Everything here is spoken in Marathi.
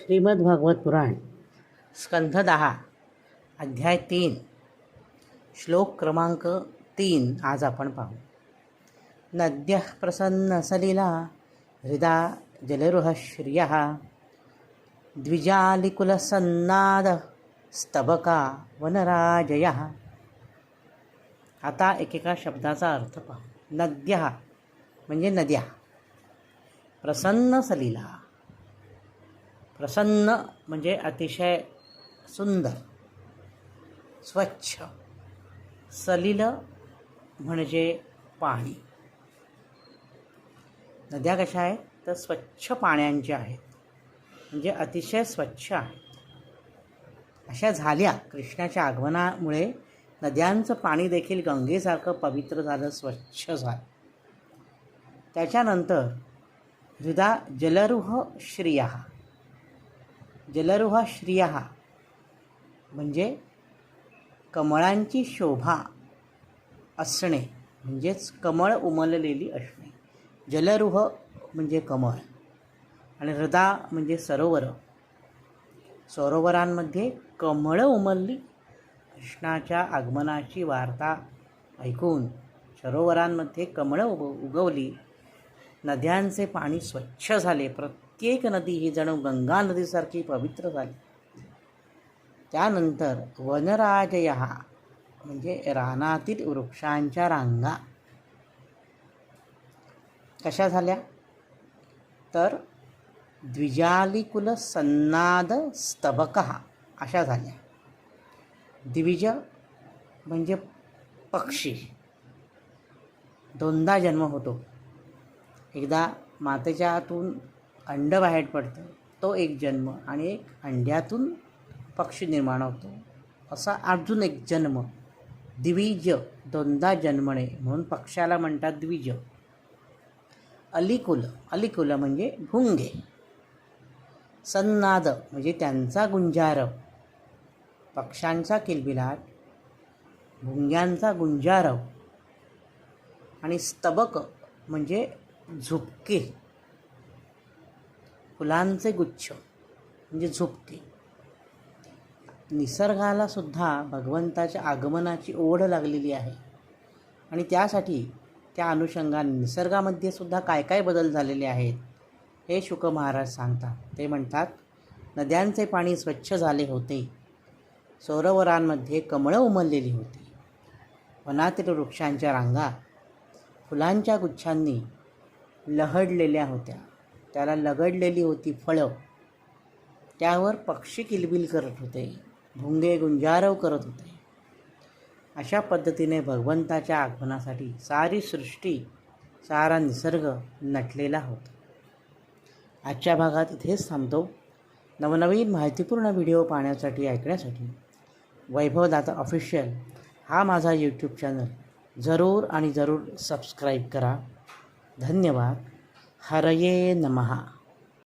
श्रीमद भागवत पुराण स्कंध दहा अध्याय तीन श्लोक क्रमांक तीन आज आपण पाहू. नद्य प्रसन्न सलिला हृदा जलरुहश्रिय द्विजालिकुलसन्नाद स्तबका वनराजय. आता एकेका शब्दाचा अर्थ पाहू. नद्या म्हणजे नद्या. प्रसन्न सलिला प्रसन्न म्हणजे अतिशय सुंदर स्वच्छ सलिल म्हणजे पाणी. नद्या कशा आहेत? तर स्वच्छ पाण्यांच्या आहेत. म्हणजे अतिशय स्वच्छ आहेत. अशा झाल्या कृष्णाच्या आगमनामुळे नद्यांचं पाणी देखील गंगेसारखं पवित्र झालं स्वच्छ झालं. त्याच्यानंतर हृदा जलरुह श्रिया. जलरोहा श्रिया म्हणजे कमळांची शोभा असणे म्हणजेच कमळ उमललेली असणे. जलरुह म्हणजे कमळ आणि हृदा म्हणजे सरोवर. सरोवरांमध्ये कमळं उमलली कृष्णाच्या आगमनाची वार्ता ऐकून सरोवरांमध्ये कमळं उग उगवली नद्यांचे पाणी स्वच्छ झाले केक नदी ही जणू गंगा नदीसारखी पवित्र झाली. त्यानंतर वनराजय म्हणजे रानातील वृक्षांच्या रांगा. कशा झाल्या? तर द्विजालिकुल सन्नाद स्तबक अशा झाल्या. द्विज म्हणजे पक्षी. दोनदा जन्म होतो. एकदा मातेच्या आतून अंड बाहेर पडतं. तो एक जन्म आणि एक अंड्यातून पक्षी निर्माण होतो. असा अजून एक जन्म. द्विज दोनदा जन्मणे म्हणून पक्षाला म्हणतात द्विज. अलिकुल. अलिकुल म्हणजे भुंगे. सन्नाद म्हणजे त्यांचा गुंजारव. पक्ष्यांचा किलबिलाट भुंग्यांचा गुंजारव. आणि स्तबक म्हणजे झुपके. फुलांचे गुच्छ म्हणजे झुपके निसर्गाला सुद्धा भगवंताच्या आगमनाची ओढ लागलेली आहे. आणि त्यासाठी त्या अनुषंगाने निसर्गामध्ये सुद्धा काय काय बदल झालेले आहेत हे शुक महाराज सांगतात. ते म्हणतात नद्यांचे पाणी स्वच्छ झाले होते. सरोवरांमध्ये कमळं उमललेली होती. वनातील वृक्षांच्या रांगा फुलांच्या गुच्छांनी लहडलेल्या होत्या. त्याला लगडलेली होती फळं. त्यावर पक्षी किलबिल करत होते भुंगे गुंजारव करत होते. अशा पद्धतीने भगवंताच्या आगमनासाठी सारी सृष्टी सारा निसर्ग नटलेला होता. आजच्या भागात इथेच थांबतो. नवनवीन माहितीपूर्ण व्हिडिओ पाहण्यासाठी ऐकण्यासाठी वैभवदाता ऑफिशियल हा माझा यूट्यूब चॅनल जरूर आणि जरूर सबस्क्राईब करा. धन्यवाद. హరయే నమ.